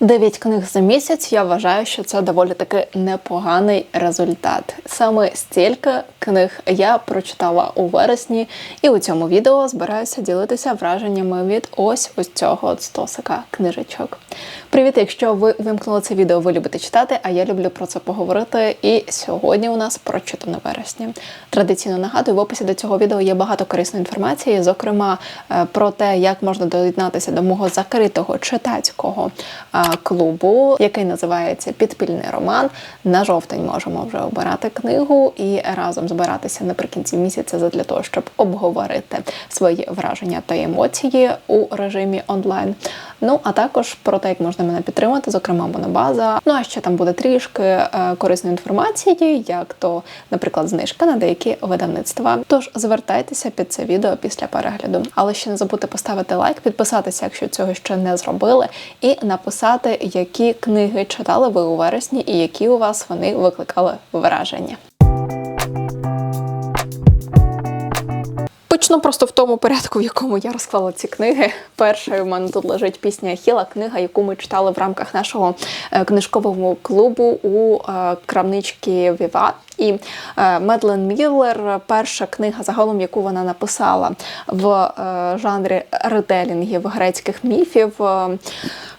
Дев'ять книг за місяць. Я вважаю, що це доволі таки непоганий результат. Саме стільки книг я прочитала у вересні, і у цьому відео збираюся ділитися враженнями від ось ось цього стосика книжечок. Привіт, якщо ви вимкнули це відео, ви любите читати, а я люблю про це поговорити. І сьогодні у нас прочитано вересня. Традиційно нагадую, в описі до цього відео є багато корисної інформації, зокрема е, про те, як можна доєднатися до мого закритого читацького е, клубу, який називається Підпільний роман. На жовтень можемо вже обирати книгу і разом збиратися наприкінці місяця для того, щоб обговорити свої враження та емоції у режимі онлайн. Ну а також про те, як можна мене підтримати, зокрема монобаза. Ну а ще там буде трішки е, корисної інформації, як то, наприклад, знижка на деякі видавництва. Тож звертайтеся під це відео після перегляду. Але ще не забудьте поставити лайк, підписатися, якщо цього ще не зробили, і написати, які книги читали ви у вересні, і які у вас вони викликали враження. Почну просто в тому порядку, в якому я розклала ці книги. Першою в мене тут лежить пісня Ахіла, книга, яку ми читали в рамках нашого е, книжкового клубу у е, крамничці Віват. І е, Медлен Міллер, перша книга, загалом, яку вона написала в жанрі ретелінгів грецьких міфів.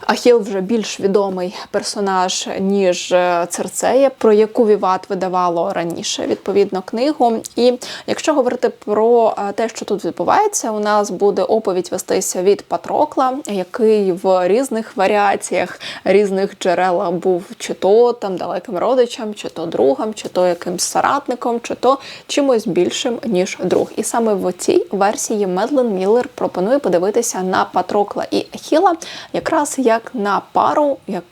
Ахіл вже більш відомий персонаж, ніж Церцея, про яку Віват видавало раніше відповідно книгу. І якщо говорити про те, що тут відбувається, у нас буде оповідь вестися від Патрокла, який в різних варіаціях, різних джерелах був чи то там далеким родичам, чи то другом, чи то якимсь соратником, чи то чимось більшим, ніж друг. І саме в цій версії Медлен Міллер пропонує подивитися на Патрокла і Ахіла, якраз як на пару, як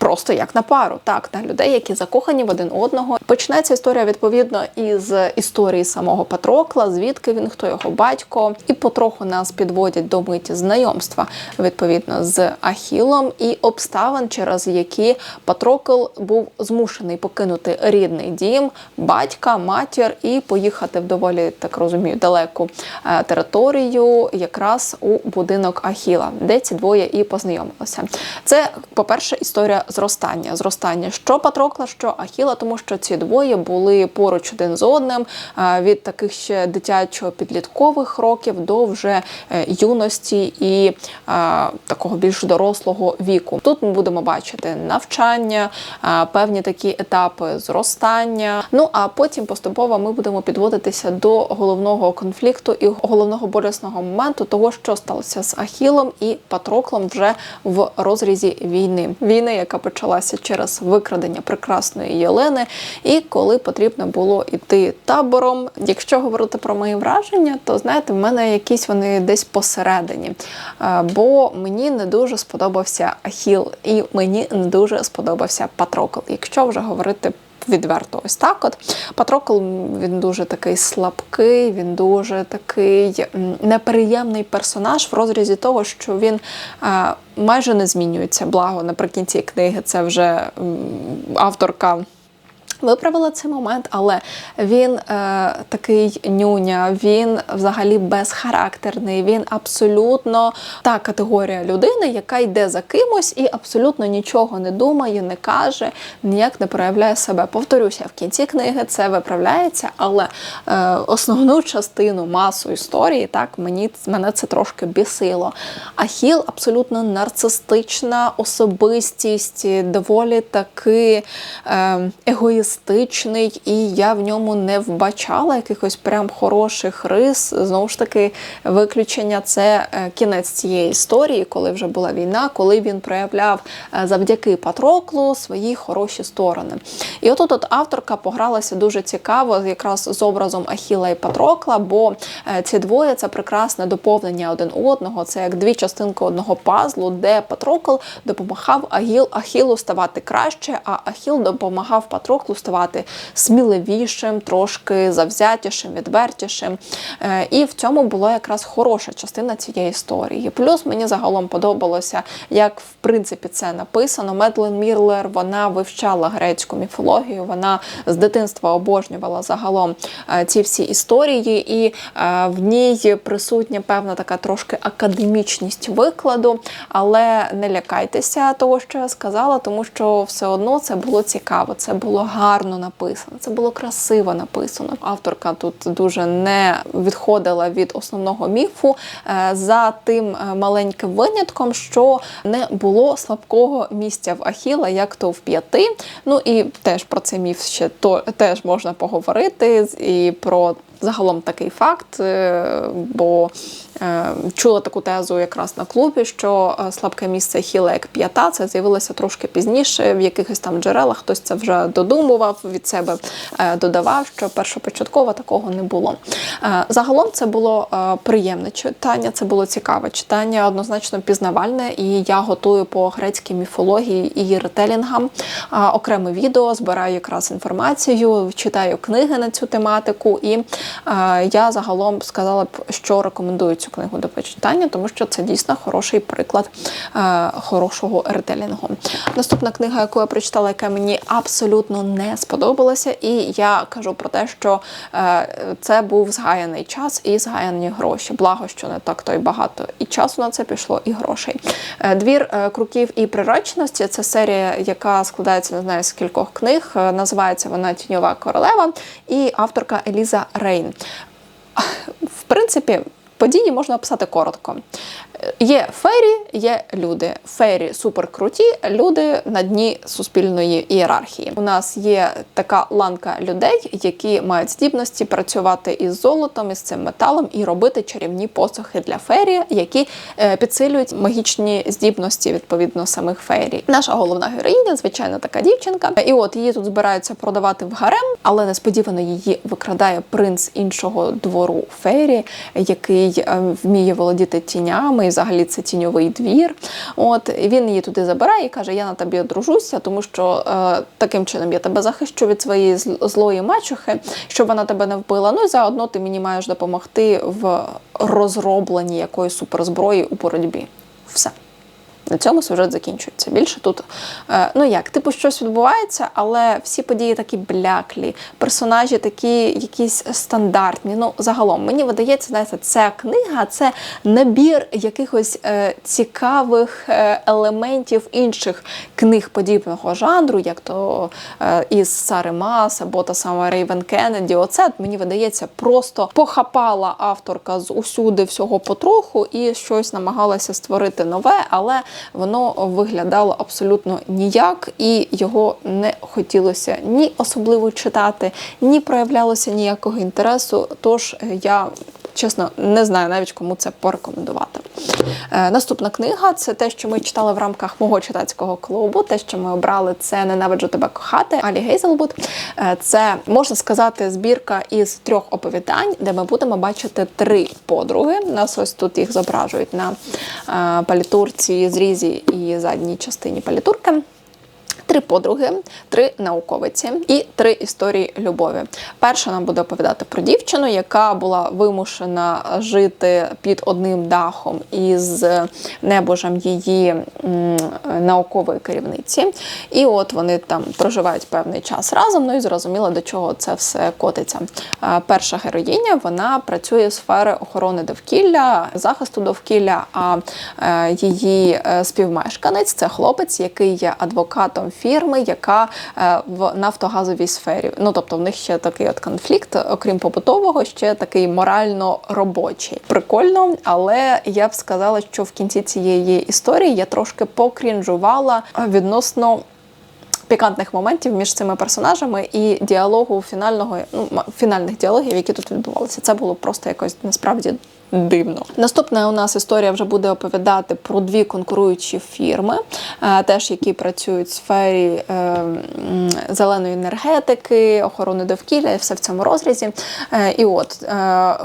Просто як на пару, так на людей, які закохані в один одного. Почнеться історія відповідно із історії самого Патрокла, звідки він, хто його батько, і потроху нас підводять до миті знайомства відповідно з Ахілом і обставин, через які Патрокл був змушений покинути рідний дім, батька, матір і поїхати в доволі так розумію далеку е, територію, якраз у будинок Ахіла, де ці двоє і познайомилися. Це, по перше, історія зростання. Зростання що Патрокла, що Ахіла, тому що ці двоє були поруч один з одним від таких ще дитячо-підліткових років до вже е, юності і такого більш дорослого віку. Тут ми будемо бачити навчання, певні такі етапи зростання. Ну а потім поступово ми будемо підводитися до головного конфлікту і головного болісного моменту того, що сталося з Ахілом і Патроклом вже в розрізі війни. Війни, яка почалася через викрадення прекрасної Єлени, і коли потрібно було йти табором. Якщо говорити про мої враження, то знаєте, в мене якісь вони десь посередині. Е, бо мені не дуже сподобався Ахіл, і мені не дуже сподобався Патрокл. Якщо вже говорити відверто ось так. От Патрокл він дуже такий слабкий, він дуже такий неприємний персонаж в розрізі того, що він а, майже не змінюється. Благо наприкінці книги це вже авторка. Виправила цей момент, але він е, такий нюня, він взагалі безхарактерний. Він абсолютно та категорія людини, яка йде за кимось і абсолютно нічого не думає, не каже, ніяк не проявляє себе. Повторюся, в кінці книги це виправляється, але е, основну частину масу історії так мені мене це трошки бісило. Ахіл абсолютно нарцистична особистість, доволі таки е, егоїстична артистичний, і я в ньому не вбачала якихось прям хороших рис. Знову ж таки, виключення це е, кінець цієї історії, коли вже була війна, коли він проявляв е, завдяки Патроклу свої хороші сторони. І отут от авторка погралася дуже цікаво, якраз з образом Ахіла і Патрокла, бо е, ці двоє це прекрасне доповнення один одного. Це як дві частинки одного пазлу, де Патрокл допомагав Ахілу ставати краще, а Ахіл допомагав Патроклу ставати сміливішим, трошки завзятішим, відвертішим. Е, І в цьому була якраз хороша частина цієї історії. Плюс мені загалом подобалося, як в принципі це написано. Медлен Мірлер вона вивчала грецьку міфологію, вона з дитинства обожнювала загалом е, ці всі історії, і е, в ній присутня певна така трошки академічність викладу. Але не лякайтеся того, що я сказала, тому що все одно це було цікаво, це було гарно написано, це було красиво написано. Авторка тут дуже не відходила від основного міфу е, за тим е, маленьким винятком, що не було слабкого місця в Ахіла, як то в п'яти. Ну і теж про цей міф ще то теж можна поговорити і про. Загалом такий факт, е, бо чула таку тезу якраз на клубі, що е, слабке місце хіла як п'ята, це з'явилося трошки пізніше, в якихось там джерелах хтось це вже додумував, від себе е, додавав, що першопочатково такого не було. Е, Загалом це було е, приємне читання, це було цікаве читання, однозначно пізнавальне, і я готую по грецькій міфології і ретелінгам е, окреме відео, збираю якраз інформацію, читаю книги на цю тематику, і е, я загалом сказала б, що рекомендую цю книгу до почитання, тому що це дійсно хороший приклад е, хорошого ретелінгу. Наступна книга, яку я прочитала, яка мені абсолютно не сподобалася, і я кажу про те, що е, це був згаяний час і згаяні гроші. Благо, що не так то й багато і часу на це пішло, і грошей. Е, Двір е, круків і приреченості це серія, яка складається не знаю з кількох книг. Е, Називається вона Тіньова королева і авторка Еліза Рейн. В принципі, події можна описати коротко. Є фейрі, є люди. Фейрі суперкруті, люди на дні суспільної ієрархії. У нас є така ланка людей, які мають здібності працювати із золотом, із цим металом і робити чарівні посохи для фейрі, які е, підсилюють магічні здібності відповідно самих фейрі. Наша головна героїня, звичайно, така дівчинка. І от її тут збираються продавати в гарем, але несподівано її викрадає принц іншого двору фейрі, який е, вміє володіти тінями. Взагалі це тіньовий двір. От він її туди забирає і каже: Я на тобі одружуся, тому що е, таким чином я тебе захищу від своєї злої мачухи, щоб вона тебе не вбила. Ну і заодно ти мені маєш допомогти в розробленні якоїсь суперзброї у боротьбі. Все. На цьому сюжет закінчується. Більше тут, е, ну як, типу, щось відбувається, але всі події такі бляклі, персонажі такі якісь стандартні. Ну, загалом, мені видається, знаєте, ця книга це набір якихось е, цікавих е, елементів інших книг подібного жанру, як то е, із Сари Мас або та сама Рейвен Кеннеді. Оце мені видається, просто похапала авторка з усюди всього потроху і щось намагалася створити нове, але воно виглядало абсолютно ніяк, і його не хотілося ні особливо читати, ні проявлялося ніякого інтересу. Тож е, я. Чесно, не знаю навіть кому це порекомендувати. Е, наступна книга це те, що ми читали в рамках мого читацького клубу. Те, що ми обрали, це Ненавиджу тебе кохати Алі Гейзелвуд. Е, це можна сказати збірка із трьох оповідань, де ми будемо бачити три подруги. Нас ось тут їх зображують на е, палітурці, зрізі і задній частині палітурки. Три подруги, три науковиці і три історії любові. Перша нам буде оповідати про дівчину, яка була вимушена жити під одним дахом із небожем її наукової керівниці. І от вони там проживають певний час разом. Ну і зрозуміло, до чого це все котиться. Перша героїня вона працює в сфери охорони довкілля, захисту довкілля. А е, її е, співмешканець це хлопець, який є адвокатом фірми, яка е, в нафтогазовій сфері. Ну тобто в них ще такий от конфлікт, окрім побутового, ще такий морально робочий. Прикольно, але я б сказала, що в кінці цієї історії я трошки покрінжувала відносно. Пікантних моментів між цими персонажами і діалогу фінального, ну фінальних діалогів, які тут відбувалися. Це було просто якось насправді дивно. Наступна у нас історія вже буде оповідати про дві конкуруючі фірми, е, теж які працюють в сфері е, зеленої енергетики, охорони довкілля і все в цьому розрізі. Е, І от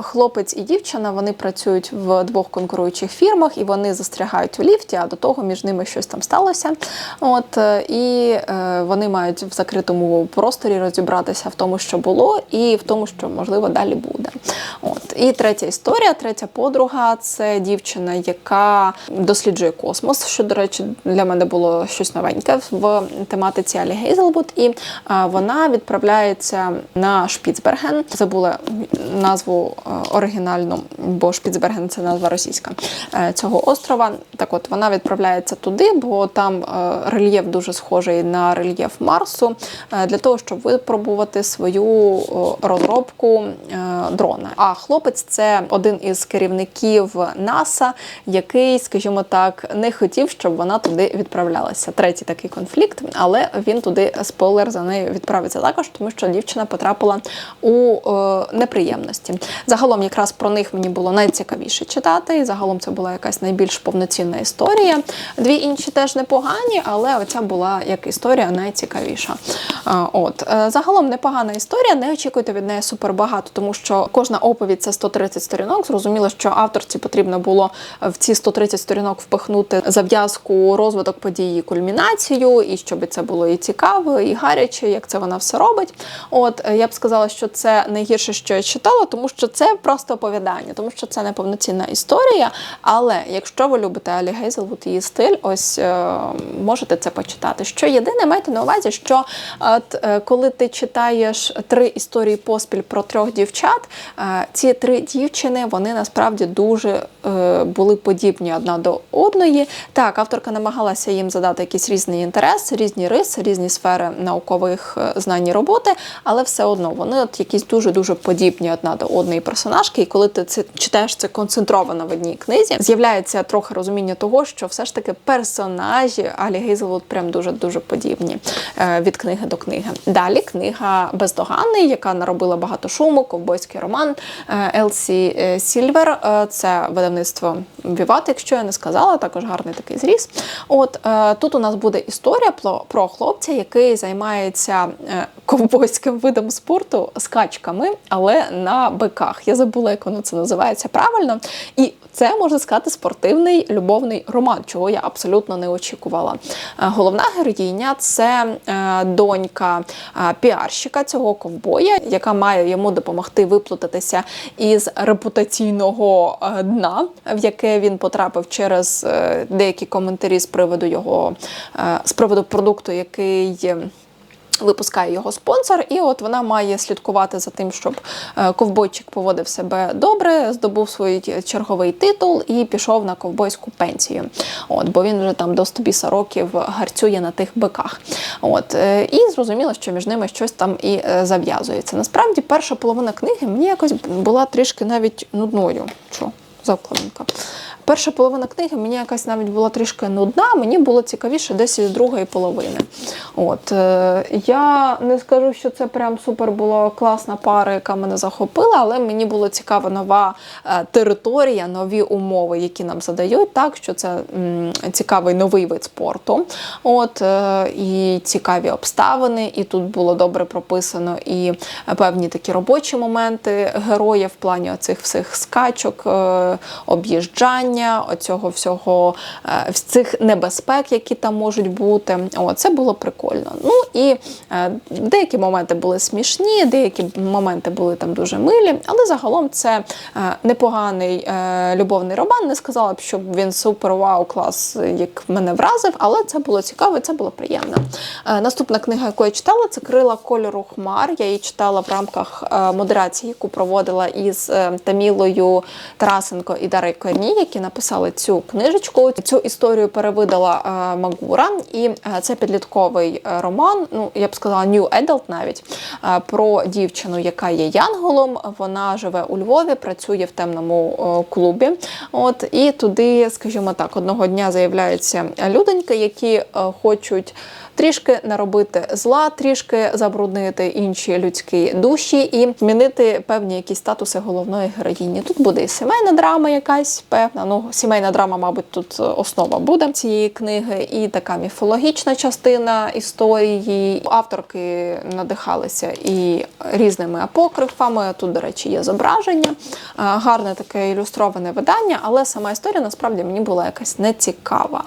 хлопець і дівчина вони працюють в двох конкуруючих фірмах, і вони застрягають у ліфті, а до того між ними щось там сталося. От і вони мають в закритому просторі розібратися в тому, що було, і в тому, що можливо далі буде. От і третя історія, третя подруга це дівчина, яка досліджує космос. Що, до речі, для мене було щось новеньке в тематиці Алі Гейзелвуд. І вона відправляється на Шпіцберген. Забула назву е, оригінальну, бо Шпіцберген це назва російська е, цього острова. Так от вона відправляється туди, бо там е, рельєф дуже схожий на рельєф Марсу, для того, щоб випробувати свою розробку дрона. А хлопець це один із керівників НАСА, який, скажімо так, не хотів, щоб вона туди відправлялася. Третій такий конфлікт, але він туди спойлер за нею відправиться також, тому що дівчина потрапила у е, неприємності. Загалом, якраз про них мені було найцікавіше читати, і загалом це була якась найбільш повноцінна історія. Дві інші теж непогані, але оця була як історія найцікавіша. Е, От Е, загалом непогана історія. Не очікуйте від неї супербагато, тому що кожна оповідь це 130 сторінок. Зрозуміло, що авторці потрібно було в ці 130 сторінок впихнути зав'язку, розвиток події, кульмінацію, і щоб це було і цікаво, і гаряче, як це вона все робить. От е, я б сказала, що це найгірше, що я читала, тому що це просто оповідання, тому що це не повноцінна історія. Але якщо ви любите Алі Гейзелвуд, її стиль, ось е, можете це почитати. Що єдине, майте на увазі, що от, е, коли ти читаєш три історії поспіль про трьох дівчат, е, ці три дівчини вони насправді дуже е, були подібні одна до одної. Так, авторка намагалася їм задати якийсь різний інтерес, різні риси, різні сфери наукових е, знань і роботи, але все одно вони от якісь дуже дуже подібні одна до одної персонажки. І коли ти це читаєш це концентровано в одній книзі, з'являється трохи розуміння того, що все ж таки персонажі Алі Гейзелвуд прям дуже дуже подібні е, від книги до книги. Далі книга Бездоганний, яка наробила багато шуму, ковбойський роман е, Елсі е, Сільвер. Е, Це видавництво Віват, якщо я не сказала, також гарний такий зріз. От е, тут у нас буде історія про, хлопця, який займається е, ковбойським видом спорту скачками, але на биках. Я забула, як воно це називається правильно. І це можна сказати спортивний любовний роман, чого я абсолютно не очікувала. Головна героїня це донька піарщика цього ковбоя, яка має йому допомогти виплутатися із репутаційного е, дна, в яке він потрапив через е, деякі коментарі з приводу його е, з приводу продукту, який. Випускає його спонсор, і от вона має слідкувати за тим, щоб е, ковбойчик поводив себе добре, здобув свій черговий титул і пішов на ковбойську пенсію. От, бо він вже там до 100 років гарцює на тих биках. От, е, і зрозуміло, що між ними щось там і е, зав'язується. Насправді, перша половина книги мені якось була трішки навіть нудною. Що? Завкладинка. Перша половина книги мені якась навіть була трішки нудна, мені було цікавіше десь із другої половини. От е, я не скажу, що це прям супер була класна пара, яка мене захопила, але мені було цікава нова е, територія, нові умови, які нам задають, так що це м, цікавий новий вид спорту. От е, і цікаві обставини, і тут було добре прописано і певні такі робочі моменти героїв в плані оцих всіх скачок, е, об'їжджання, оцього всього е, цих небезпек, які там можуть бути. О, це було прикольно. Ну і е, деякі моменти були смішні, деякі моменти були там дуже милі, але загалом це е, непоганий любовний роман. Не сказала б, що він супер вау клас, як мене вразив, але це було цікаво, це було приємно. Наступна книга, яку я читала, це Крила кольору хмар. Я її читала в рамках модерації, яку проводила із Тамілою Тарасенко і Дарою Корній, які написали цю книжечку. Цю історію перевидала е, Магура, і е, це підлітковий е, роман. Ну я б сказала, New Adult навіть про дівчину, яка є янголом. Вона живе у Львові, працює в темному клубі. От і туди, скажімо так, одного дня заявляються людоньки, які хочуть трішки наробити зла, трішки забруднити інші людські душі і змінити певні якісь статуси головної героїні. Тут буде і сімейна драма, якась певна. Ну, сімейна драма, мабуть, тут основа буде цієї книги, і така міфологічна частина історії. Авторки надихалися і різними апокрифами. Тут, до речі, є зображення. Гарне таке ілюстроване видання, але сама історія насправді мені була якась нецікава.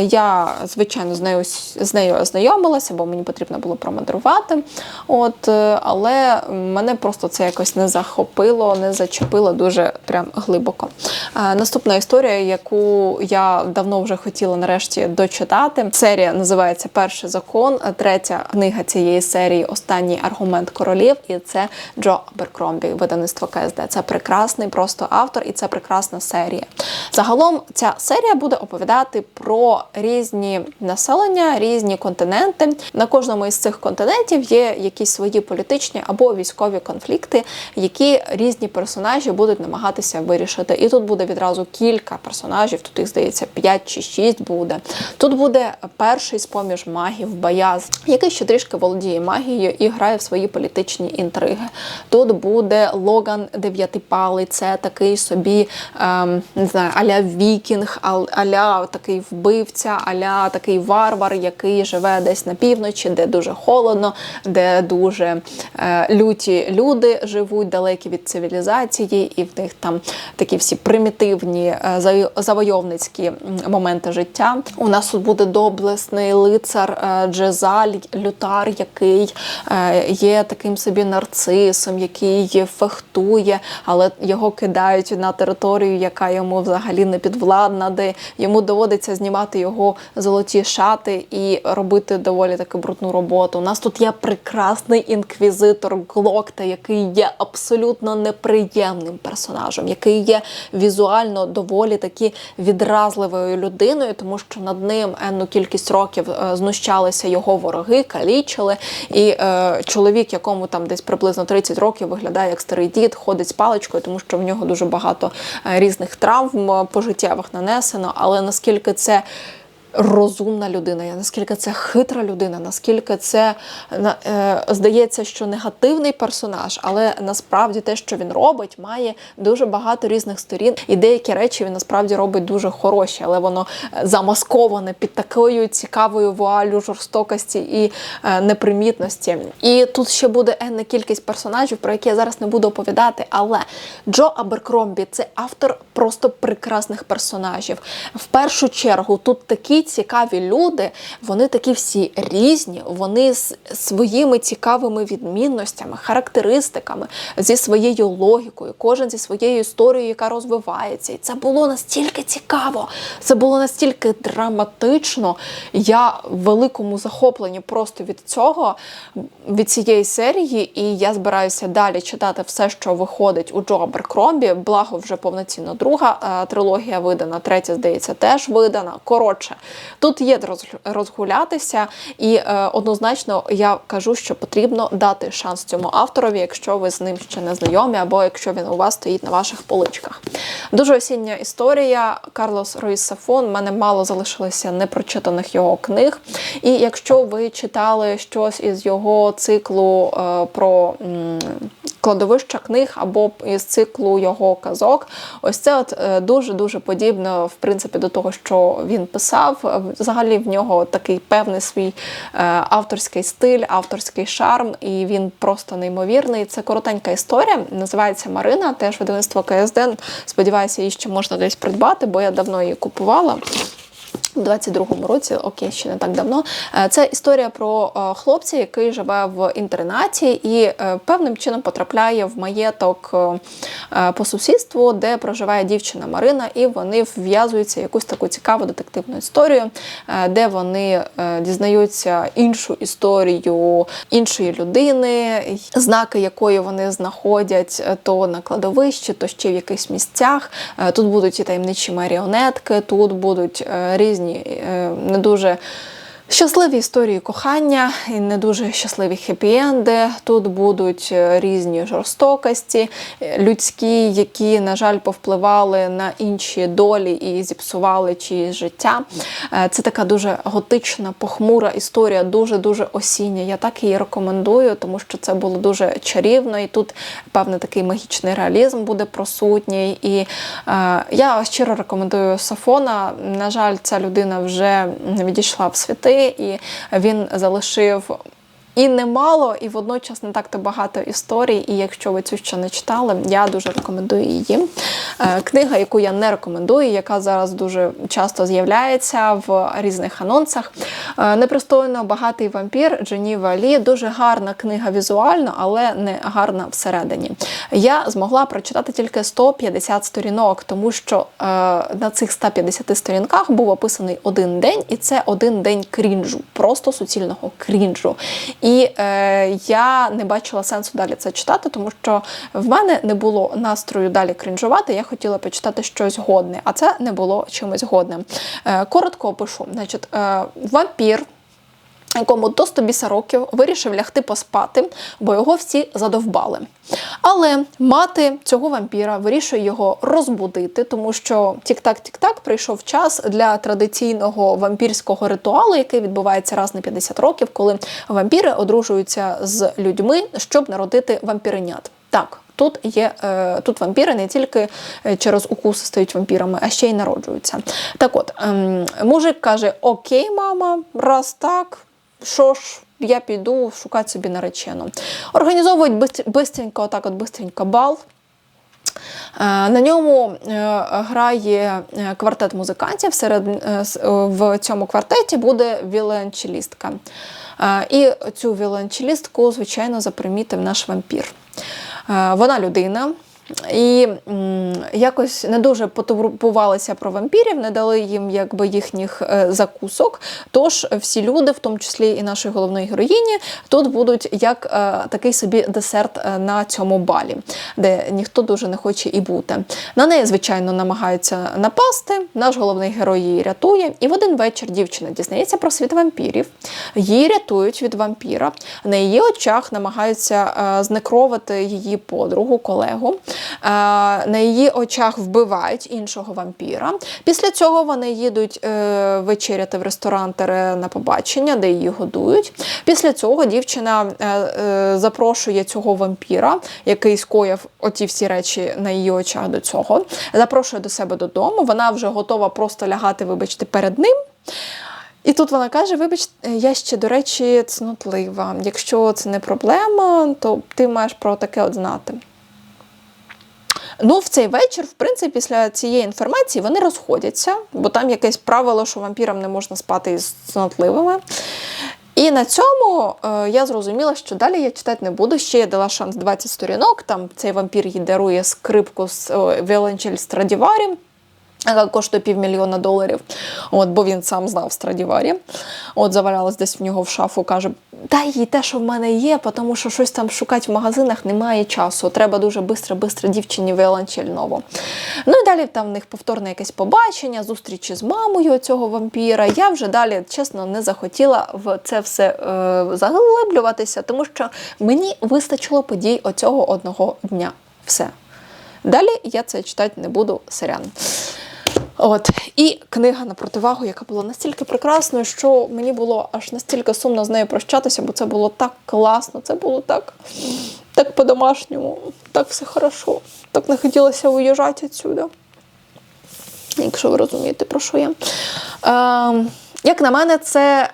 Я, звичайно, з нею з нею ознайомилася, бо мені потрібно було промодрувати. От, е, але мене просто це якось не захопило, не зачепило дуже прям глибоко. Е, Наступна історія, яку я давно вже хотіла нарешті дочитати. Серія називається Перший закон. Е, Третя книга цієї серії Останній аргумент королів, і це Джо Аберкромбі, видавництво КСД. Це прекрасний просто автор, і це прекрасна серія. Загалом ця серія буде оповідати про різні населення, різні континенти. На кожному із цих континентів є якісь свої політичні або військові конфлікти, які різні персонажі будуть намагатися вирішити. І тут буде відразу кілька персонажів. Тут їх здається 5 чи 6 буде. Тут буде перший з поміж магів Баяз, який ще трішки володіє магією і грає в свої політичні інтриги. Тут буде Логан Дев'ятипалий, це такий собі ем, не знаю, аля Вікінг, аля такий вбивця, аля такий варвар, який живе десь на півночі, де дуже холодно, де дуже е, люті люди живуть далекі від цивілізації, і в них там такі всі примітивні е, завойовницькі моменти життя. У нас тут буде доблесний лицар е, Джезаль, лютар, який е, є таким собі нарцисом, який фехтує, але його кидають на територію, яка йому взагалі не підвладна, де йому доводиться знімати його золоті шати і робити доволі таки брудну роботу. У нас тут є прекрасний інквізитор Глокта, який є абсолютно неприємним персонажем, який є візуально доволі таки відразливою людиною, тому що над ним енну кількість років е, знущалися його вороги, калічили. І е, чоловік, якому там десь приблизно 30 років виглядає як старий дід, ходить з паличкою, тому що в нього дуже багато е, різних травм е, пожиттєвих нанесено. Але наскільки це розумна людина, наскільки це хитра людина, наскільки це е, здається, що негативний персонаж, але насправді те, що він робить, має дуже багато різних сторін, і деякі речі він насправді робить дуже хороші, але воно е, замасковане під такою цікавою вуалю жорстокості і е, непримітності. І тут ще буде енна кількість персонажів, про які я зараз не буду оповідати. Але Джо Аберкромбі це автор просто прекрасних персонажів. В першу чергу тут такі цікаві люди, вони такі всі різні, вони з своїми цікавими відмінностями, характеристиками, зі своєю логікою, кожен зі своєю історією, яка розвивається. І це було настільки цікаво, це було настільки драматично. Я в великому захопленні просто від цього, від цієї серії, і я збираюся далі читати все, що виходить у Джо Аберкромбі. Благо, вже повноцінно друга е, трилогія видана, третя, здається, теж видана. Коротше, тут є розгулятися, і е, однозначно я кажу, що потрібно дати шанс цьому авторові, якщо ви з ним ще не знайомі, або якщо він у вас стоїть на ваших поличках. Дуже осіння історія. Карлос Руїс Сафон. У мене мало залишилося непрочитаних його книг. І якщо ви читали щось із його циклу е, про кладовища книг або із циклу його казок, ось це от дуже-дуже подібно, в принципі, до того, що він писав. Е, Взагалі в нього такий певний свій е, авторський стиль, авторський шарм, і він просто неймовірний. Це коротенька історія. Називається Марина, теж видавництво КСД. Сподіваюся, її ще можна десь придбати, бо я давно її купувала. У 22-му році, окей, ще не так давно. Е, Це історія про е, хлопця, який живе в інтернаті і е, певним чином потрапляє в маєток по сусідству, де проживає дівчина Марина, і вони вв'язуються в якусь таку цікаву детективну історію, де вони дізнаються іншу історію іншої людини, знаки якої вони знаходять то на кладовищі, то ще в якихось місцях. Тут будуть і таємничі маріонетки, тут будуть е, різні е, не дуже Щасливі історії кохання і не дуже щасливі хеппі-енди. Тут будуть е, різні жорстокості, е, людські, які, на жаль, повпливали на інші долі і зіпсували чиїсь життя. Е, Це така дуже готична, похмура історія, дуже дуже осіння. Я так її рекомендую, тому що це було дуже чарівно, і тут певний такий магічний реалізм буде присутній. І е, я щиро рекомендую Сафона. На жаль, ця людина вже відійшла в світи, і він залишив. І немало, і водночас не так то багато історій. І якщо ви цю ще не читали, я дуже рекомендую її. Е, Книга, яку я не рекомендую, яка зараз дуже часто з'являється в різних анонсах. Е, Непристойно багатий вампір Дженіва Лі. Дуже гарна книга візуально, але не гарна всередині. Я змогла прочитати тільки 150 сторінок, тому що е, на цих 150 сторінках був описаний один день, і це один день крінжу, просто суцільного крінжу. І е, я не бачила сенсу далі це читати, тому що в мене не було настрою далі крінжувати. Я хотіла почитати щось годне, а це не було чимось годним. Е, коротко опишу. Значить, е, вампір якому до 100 років вирішив лягти поспати, бо його всі задовбали. Але мати цього вампіра вирішує його розбудити, тому що тік-так-тік-так прийшов час для традиційного вампірського ритуалу, який відбувається раз на 50 років, коли вампіри одружуються з людьми, щоб народити вампіренят. Так, Тут є е, тут вампіри не тільки е, через укуси стають вампірами, а ще й народжуються. Так от, ем, мужик каже: Окей, мама, раз так, що ж, я піду шукати собі наречену. Організовують бистр- бистренько, отак от бистренько бал. Е, На ньому е, грає е, квартет музикантів. Серед в цьому квартеті буде віолончелістка. Е, І цю віолончелістку, звичайно, запримітив наш вампір. Вона людина. І якось не дуже потурбувалися про вампірів, не дали їм якби їхніх е, закусок. Тож всі люди, в тому числі і нашої головної героїні, тут будуть як е, такий собі десерт е, на цьому балі, де ніхто дуже не хоче і бути. На неї, звичайно, намагаються напасти. Наш головний герой її рятує. І в один вечір дівчина дізнається про світ вампірів. Її рятують від вампіра. На її очах намагаються знекровити її подругу, колегу. Е, На її очах вбивають іншого вампіра. Після цього вони їдуть е, вечеряти в ресторан на побачення, де її годують. Після цього дівчина е, запрошує цього вампіра, який скоїв оті всі речі на її очах до цього. Запрошує до себе додому. Вона вже готова просто лягати, вибачте, перед ним. І тут вона каже: вибач, я ще, до речі, цнотлива. Якщо це не проблема, то ти маєш про таке от знати. Ну, в цей вечір, в принципі, після цієї інформації вони розходяться, бо там якесь правило, що вампірам не можна спати із цнотливими. І на цьому е, я зрозуміла, що далі я читати не буду. Ще я дала шанс 20 сторінок. Там цей вампір їй дарує скрипку з віолончель Страдіварі, яка коштує півмільйона доларів. От, бо він сам знав Страдіварі. От завалялась десь в нього в шафу, каже: дай їй те, що в мене є, тому що щось там шукати в магазинах немає часу. Треба дуже швидко-швидко дівчині віолончель. Ну і далі там в них повторне якесь побачення, зустрічі з мамою цього вампіра. Я вже далі, чесно, не захотіла в це все е, заглиблюватися, тому що мені вистачило подій оцього одного дня. Все. Далі я це читати не буду, сорян. От і книга на противагу, яка була настільки прекрасною, що мені було аж настільки сумно з нею прощатися, бо це було так класно, це було так, так по-домашньому, так все хорошо. Так не хотілося уїжджати відсюди. Якщо ви розумієте, про що я. Е, як на мене, це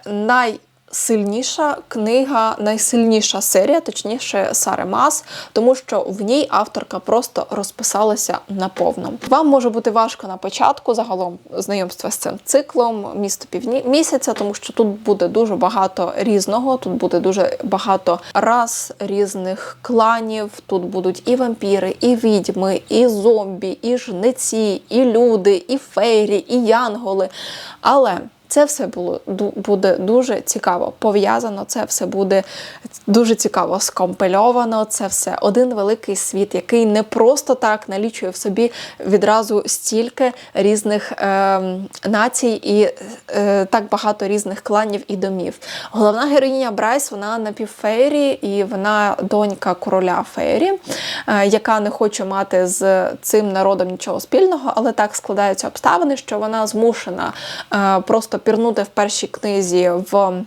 найсильніша книга, найсильніша серія, точніше, Сари Мас, тому що в ній авторка просто розписалася наповно. Вам може бути важко на початку загалом знайомства з цим циклом місто півмісяця, тому що тут буде дуже багато різного, тут буде дуже багато рас різних кланів. Тут будуть і вампіри, і відьми, і зомбі, і жниці, і люди, і фейрі, і янголи. Але Це все було буде дуже цікаво пов'язано. Це все буде дуже цікаво скомпельовано. Це все один великий світ, який не просто так налічує в собі відразу стільки різних е, націй і е, так багато різних кланів і домів. Головна героїня Брайс, вона напівфейрі, і вона донька короля фейрі, е, яка не хоче мати з цим народом нічого спільного, але так складаються обставини, що вона змушена е, просто пірнути в першій книзі в.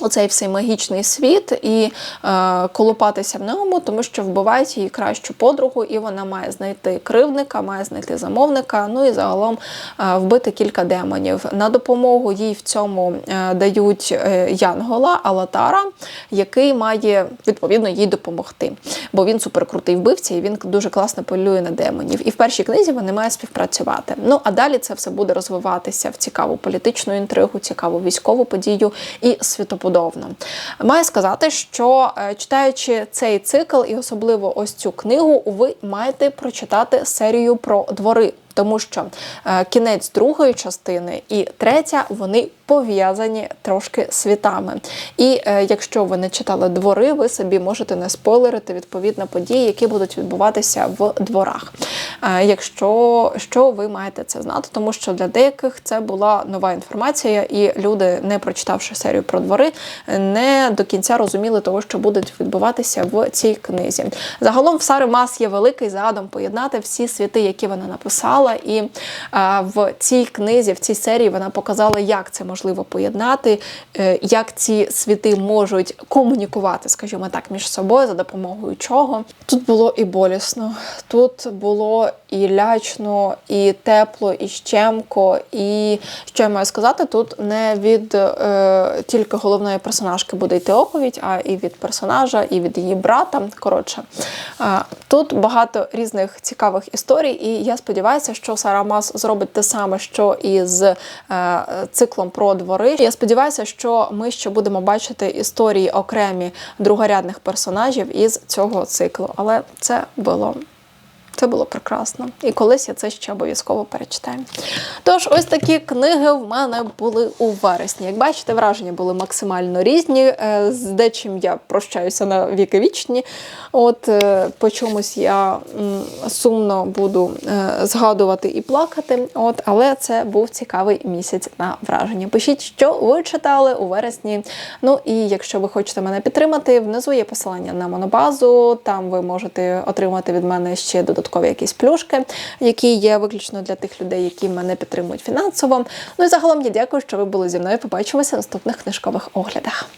Оцей всей магічний світ і е, колупатися в ньому, тому що вбивають її кращу подругу, і вона має знайти кривдника, має знайти замовника. Ну і загалом е, вбити кілька демонів. На допомогу їй в цьому е, дають е, Янгола Алатара, який має відповідно їй допомогти. Бо він суперкрутий вбивця, і він дуже класно полює на демонів. І в першій книзі вони мають співпрацювати. Ну а далі це все буде розвиватися в цікаву політичну інтригу, цікаву військову подію і світоподобну. Маю сказати, що е, читаючи цей цикл, і особливо ось цю книгу, ви маєте прочитати серію про двори. Тому що е, кінець другої частини і третя вони пов'язані трошки світами. І е, якщо ви не читали двори, ви собі можете не спойлерити відповідно події, які будуть відбуватися в дворах. Е, якщо що ви маєте це знати, тому що для деяких це була нова інформація, і люди, не прочитавши серію про двори, не до кінця розуміли того, що буде відбуватися в цій книзі. Загалом в Сари Мас є великий задум поєднати всі світи, які вона написала, і е, в цій книзі, в цій серії вона показала, як це можливо поєднати, е, як ці світи можуть комунікувати, скажімо так, між собою за допомогою чого. Тут було і болісно, тут було і лячно, і тепло, і щемко. І що я маю сказати, тут не від е, тільки головної персонажки буде йти оповідь, а і від персонажа, і від її брата. Коротше, е, тут багато різних цікавих історій, і я сподіваюся, що Сара Мас зробить те саме, що і з е, циклом про двори. Я сподіваюся, що ми ще будемо бачити історії окремі другорядних персонажів із цього циклу. Але це було. Це було прекрасно. І колись я це ще обов'язково перечитаю. Тож, ось такі книги в мене були у вересні. Як бачите, враження були максимально різні. Е, З дечим я прощаюся на віки вічні. От е, по чомусь я сумно буду е, згадувати і плакати. От, але це був цікавий місяць на враження. Пишіть, що ви читали у вересні. Ну і якщо ви хочете мене підтримати, внизу є посилання на монобазу. Там ви можете отримати від мене ще додаткові якісь плюшки, які є виключно для тих людей, які мене підтримують фінансово. Ну і загалом я дякую, що ви були зі мною. Побачимося в наступних книжкових оглядах.